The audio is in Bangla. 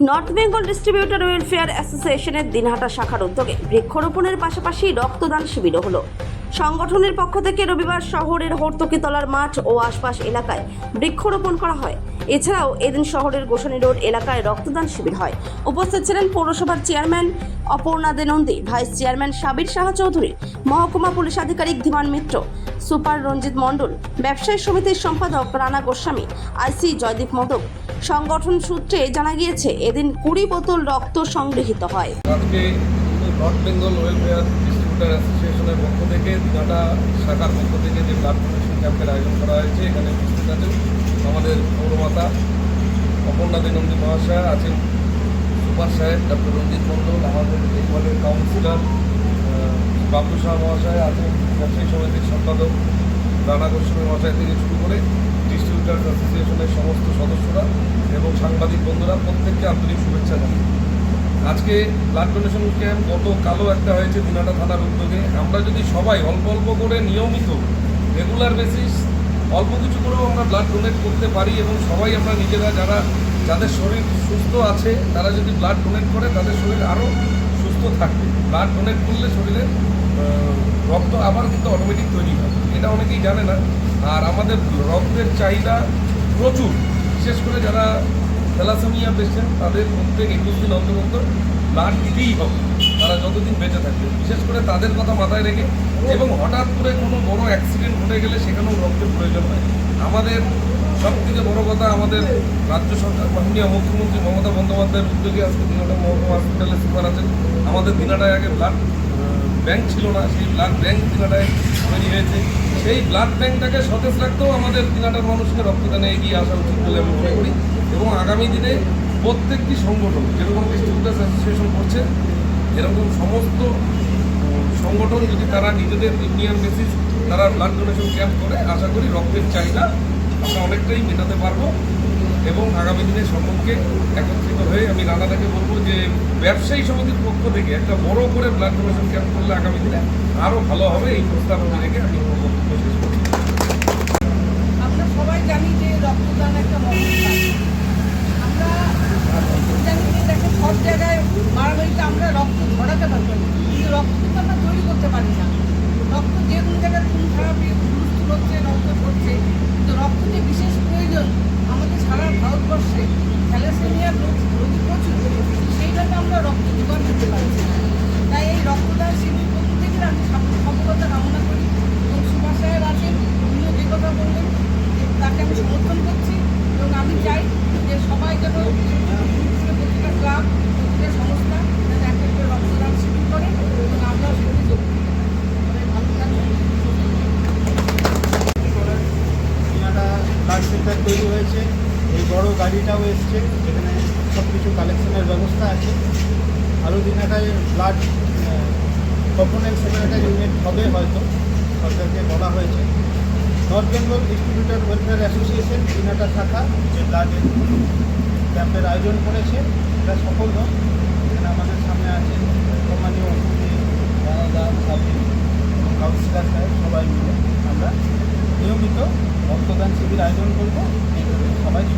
নর্থ বেঙ্গল ডিস্ট্রিবিউটর ওয়েলফেয়ার অ্যাসোসিয়েশনের দিনহাটা শাখার উদ্যোগে বৃক্ষরোপণের পাশাপাশি রক্তদান শিবিরও হলো। সংগঠনের পক্ষ থেকে রবিবার শহরের হর্তকিতলার মাঠ ও আশপাশ এলাকায় বৃক্ষরোপণ করা হয়। এছাড়াও এদিন শহরের গোসানি রোড এলাকায় রক্তদান শিবির হয়। উপস্থিত ছিলেন পৌরসভার chairman Aparna De Nandi vice chairman Sabir Shah Chowdhury, মহকুমা পুলিশ আধিকারিক ধীমান মিত্র, সুপার রঞ্জিত মণ্ডল, ব্যবসায়ী সমিতির সম্পাদক রানা গোস্বামী, আইসি জয়দীপ মোদক। সংগঠন সূত্রে জানা গিয়েছে, এদিন কুড়ি বোতল রক্ত সংগৃহীত হয়। নর্থ বেঙ্গল ওয়েলফেয়ার ডিস্ট্রিবিউটার অ্যাসোসিয়েশনের পক্ষ থেকে দিনাটা শাখার পক্ষ থেকে যে ব্লাড ডোনেশন ক্যাম্পের আয়োজন করা হয়েছে, এখানে উপস্থিত আছেন। আমাদের পৌরমাতা অপর্ণা দেনন্দী মহাশয়, আছেন সুপার সাহেব ডক্টর রঞ্জিত মণ্ডল, আমাদের ওয়ার্ডের কাউন্সিলর বাবলু শাহ মহাশয় আছেন, ব্যবসায়ী সমিতির সম্পাদক, রানা গোস্বামী মহাশয় থেকে শুরু করে ডিস্ট্রিবিউটার অ্যাসোসিয়েশনের সমস্ত সদস্যরা এবং সাংবাদিক বন্ধুরা প্রত্যেককে আন্তরিক শুভেচ্ছা জানাই। আজকে ব্লাড ডোনেশন ক্যাম্প গত কালো একটা হয়েছে, দিনাটা থানার উদ্যোগে। আমরা যদি সবাই অল্প অল্প করে নিয়মিত রেগুলার বেসিস অল্প কিছু করেও আমরা ব্লাড ডোনেট করতে পারি এবং সবাই আমরা নিজেরা যারা, যাদের শরীর সুস্থ আছে, তারা যদি ব্লাড ডোনেট করে, তাদের শরীর আরও সুস্থ থাকবে। ব্লাড ডোনেট করলে শরীরে রক্ত আবার কিন্তু অটোমেটিক তৈরি হয়। এটা অনেকেই জানে না। আর আমাদের রক্তের চাহিদা প্রচুর। বিশেষ করে যারা থ্যালাসেমিয়া পেশেন্ট, তাদের প্রত্যেক একুশ দিন অন্তর অন্তর ব্লাড দিতেই হবে। তারা যতদিন বেঁচে থাকবে, বিশেষ করে তাদের কথা মাথায় রেখে এবং হঠাৎ করে কোনো বড় অ্যাক্সিডেন্ট ঘটে গেলে সেখানেও রক্তের প্রয়োজন হয়। আমাদের সব থেকে বড় কথা আমাদের রাজ্য সরকার, মাননীয় মুখ্যমন্ত্রী মমতা বন্দ্যোপাধ্যায়ের উদ্যোগে আজকে দিনাটা মহকুমা হসপিটালে সুপার আছেন আমাদের দিনাটায় আগে ব্লাড ব্যাংক ছিল না, সেই ব্লাড ব্যাংক দিনাটায় তৈরি হয়েছে। সেই ব্লাড ব্যাংকটাকে সতেজ রাখতেও আমাদের দিনাটার মানুষকে রক্তদানে এগিয়ে আসা উচিত বলে আমি মনে করি। এবং আগামী দিনে প্রত্যেকটি সংগঠন, যেরকম ডিস্ট্রিবিউটার্স অ্যাসোসিয়েশন করছে এরকম সমস্ত সংগঠন যদি তারা নিজেদের ইউনিয়ন বেসিস তারা ব্লাড ডোনেশন ক্যাম্প করে, আশা করি রক্তের চাহিদা আমরা অনেকটাই মেটাতে পারব এবং আগামী দিনে সকলকে একত্রিত হয়ে আমি রানাদাকে বলব যে ব্যবসায়ী সমিতির পক্ষ থেকে একটা বড় করে ব্লাড ডোনেশন ক্যাম্প করলে আগামী দিনে আরও ভালো হবে এই প্রস্তাব আমি রেখে আমি বক্তব্য শেষ আমরা সবাই জানি যে রক্তদান একটা মহৎ কাজ আমরা জানি যে দেখো সব জায়গায় মারামারিতে আমরা রক্ত ধরাতে পারব না কিন্তু রক্ত কিন্তু আমরা তৈরি করতে পারি না রক্ত যে কোনো জায়গায় হুলস্থুল হচ্ছে, রক্ত পড়ছে। কিন্তু রক্ত যে বিশেষ প্রয়োজন আমাদের সারা ভারতবর্ষে থ্যালাসেমিয়ার রোগ প্রচুর। সেইভাবে আমরা রক্ত জোগান দিতে পারছি তাই এই রক্তদান শিবির পক্ষ থেকে আমি সফ- সফলতা কামনা করি এবং সুভাষ সাহেব আছেন উনিও যে কথা বললেন যে তাকে আমি সমর্থন করছি এবং আমি চাই যে সবাই যেন প্রতিটা ক্লাব প্রতিটা সংস্থা যেন একটা করে রক্তদান শিবির করে এবং আমরাও সেখানে যোগ দিই সবাই ভালো থাকবেন দিনাটা ব্লাড সেন্টার তৈরি হয়েছে এই বড় গাড়িটাও এসছে যেখানে সব কিছু কালেকশনের ব্যবস্থা আছে। আরও দিন দিনাটায় ব্লাড কম্পোনেন্ট একটা ইউনিট হবে হয়তো, সরকারকে বলা হয়েছে। North Bengal distributor welfare association Dinhata শাখা, যে ব্লাড ক্যাম্পের আয়োজন করেছে, এটা সফল হোক। এখানে আমাদের সামনে আছে রানাদা সাবি এবং কাউন্সিলার সাহেব, সবাই মিলে আমরা নিয়মিত রক্তদান শিবির আয়োজন করব। travail.